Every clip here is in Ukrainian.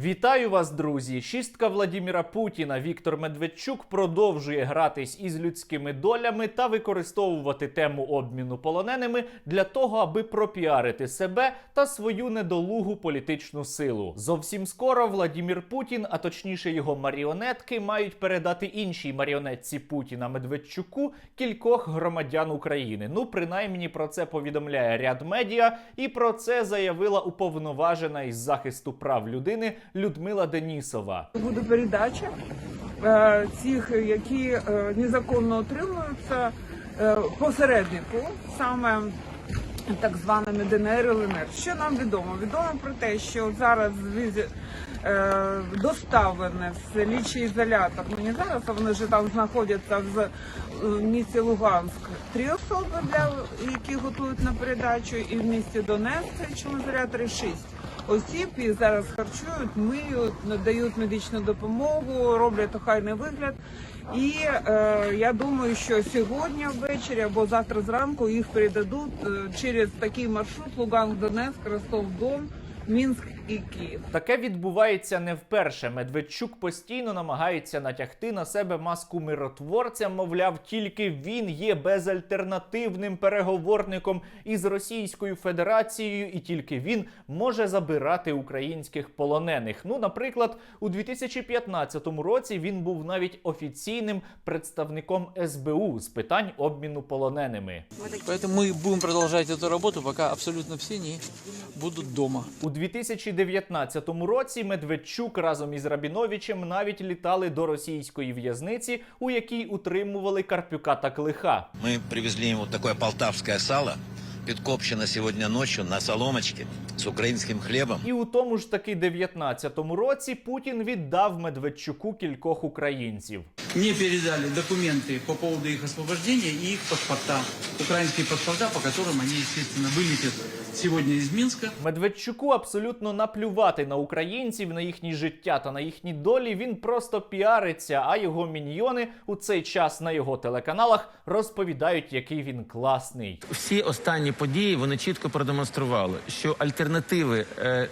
Вітаю вас, друзі! Шістка Владіміра Путіна Віктор Медведчук продовжує гратись із людськими долями та використовувати тему обміну полоненими для того, аби пропіарити себе та свою недолугу політичну силу. Зовсім скоро Владімір Путін, а точніше його маріонетки, мають передати іншій маріонетці Путіна Медведчуку кількох громадян України. Ну, принаймні про це повідомляє ряд медіа, і про це заявила уповноважена із захисту прав людини Людмила Денісова. Буде передача е, цих, які е, незаконно отримуються е, посереднику, саме так званими ДНР ЛНР. Що нам відомо? Відомо про те, що зараз віз- е, доставлене в слідчий ізолятор. Мені зараз а вони вже там знаходяться в місті Луганськ три особи, для які готують на передачу, і в місті Донецьк слідчому ізоляторі шість осіб і зараз харчують, миють, надають медичну допомогу, роблять охайний вигляд. І е, я думаю, що сьогодні ввечері або завтра зранку їх передадуть е, через такий маршрут Луганськ, Донецьк, Ростов, Дон, Мінськ і Київ. Таке відбувається не вперше. Медведчук постійно намагається натягти на себе маску миротворця. Мовляв, тільки він є безальтернативним переговорником із Російською Федерацією, і тільки він може забирати українських полонених. Ну, наприклад, у 2015 році він був навіть офіційним представником СБУ з питань обміну полоненими. Поэтому мы будем продолжать эту работу, пока абсолютно все не будут дома. У 2019 році Медведчук разом із Рабіновичем навіть літали до російської в'язниці, у якій утримували Карпюка та Клиха. Мы привезли ему такое полтавское сало, подкопчено сегодня ночью на соломочке с украинским хлебом. І у тому ж таки 19-му році Путін віддав Медведчуку кількох українців. Мне передали документы по поводу их освобождения и их паспорта. Украинские паспорта, по которым они, естественно, вылетят сегодня из Минска. Медведчуку абсолютно наплювати на українців, на їхні життя та на їхні долі. Він просто піариться, а його міньйони у цей час на його телеканалах розповідають, який він класний. всі останні події вони чітко продемонстрували, що альтернативи е,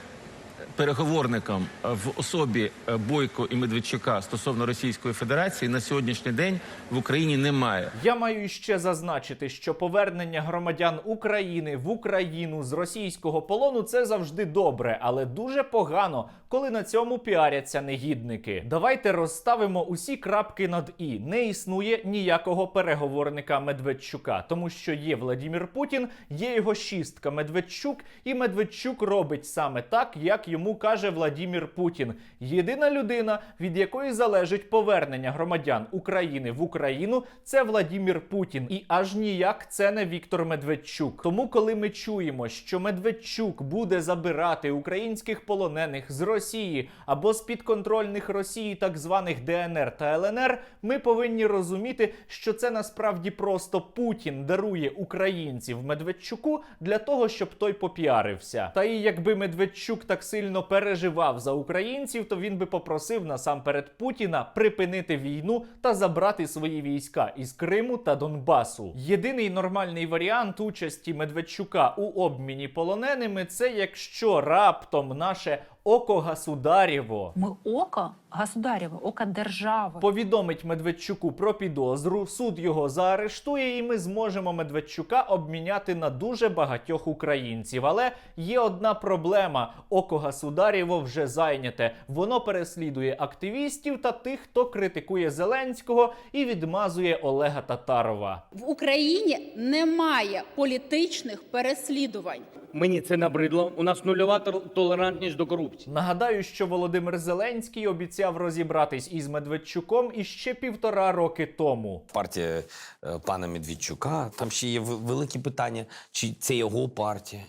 переговорникам е, в особі е, Бойко і Медведчука стосовно Російської Федерації на сьогоднішній день в Україні немає. Я маю ще зазначити, що повернення громадян України в Україну з російського полону це завжди добре, але дуже погано, коли на цьому піаряться негідники. Давайте розставимо усі крапки над і. Не існує ніякого переговорника Медведчука, тому що є Владімір Путін, є його шістка Медведчук, і Медведчук робить саме так, як йому каже Владімір Путін. Єдина людина, від якої залежить повернення громадян України в Україну, це Владімір Путін. І аж ніяк це не Віктор Медведчук. Тому, коли ми чуємо, що Медведчук буде забирати українських полонених з Росії або з підконтрольних Росії так званих ДНР та ЛНР, ми повинні розуміти, що це насправді просто Путін дарує українців Медведчуку для того, щоб той попіарився. Та і якби Медведчук так сильно переживав за українців, то він би попросив насамперед Путіна припинити війну та забрати свої війська із Криму та Донбасу. Єдиний нормальний варіант участі Медведчука у обміні полоненими це якщо раптом наше око государєво Ми око государєве, око держави. повідомить Медведчуку про підозру, суд його заарештує, і ми зможемо Медведчука обміняти на дуже багатьох українців. Але є одна проблема: око Гасударєво вже зайняте. Воно переслідує активістів та тих, хто критикує Зеленського і відмазує Олега Татарова. В Україні немає політичних переслідувань. Мені це набридло. У нас нульова тол- толерантність до корупції. Нагадаю, що Володимир Зеленський обіцяв розібратись із Медведчуком іще півтора роки тому. партія е, пана Медведчука. Там ще є великі питання, чи це його партія,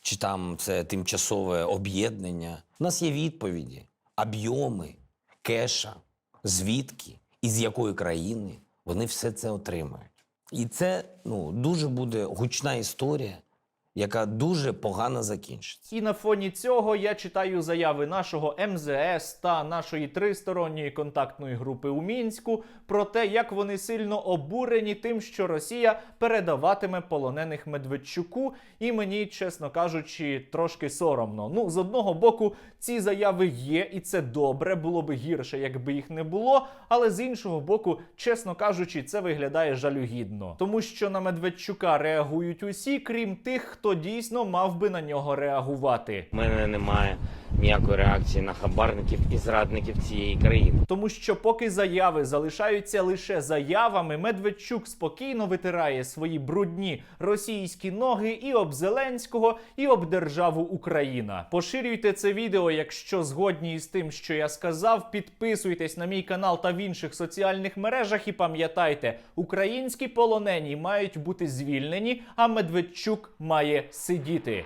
чи там це тимчасове об'єднання. У нас є відповіді, об'єми, кеша, звідки і з якої країни вони все це отримають. І це ну, дуже буде гучна історія. Яка дуже погано закінчиться. І на фоні цього я читаю заяви нашого МЗС та нашої тристоронньої контактної групи у мінську про те, як вони сильно обурені тим, що Росія передаватиме полонених Медведчуку. І мені, чесно кажучи, трошки соромно. Ну, з одного боку, ці заяви є, і це добре. Було би гірше, якби їх не було. Але з іншого боку, чесно кажучи, це виглядає жалюгідно, тому що на Медведчука реагують усі, крім тих, хто дійсно мав би на нього реагувати. У мене немає ніякої реакції на хабарників і зрадників цієї країни. Тому що поки заяви залишаються лише заявами, Медведчук спокійно витирає свої брудні російські ноги і об Зеленського, і об державу Україна. Поширюйте це відео, якщо згодні із тим, що я сказав. Підписуйтесь на мій канал та в інших соціальних мережах. І пам'ятайте, українські полонені мають бути звільнені, а Медведчук має сидіти.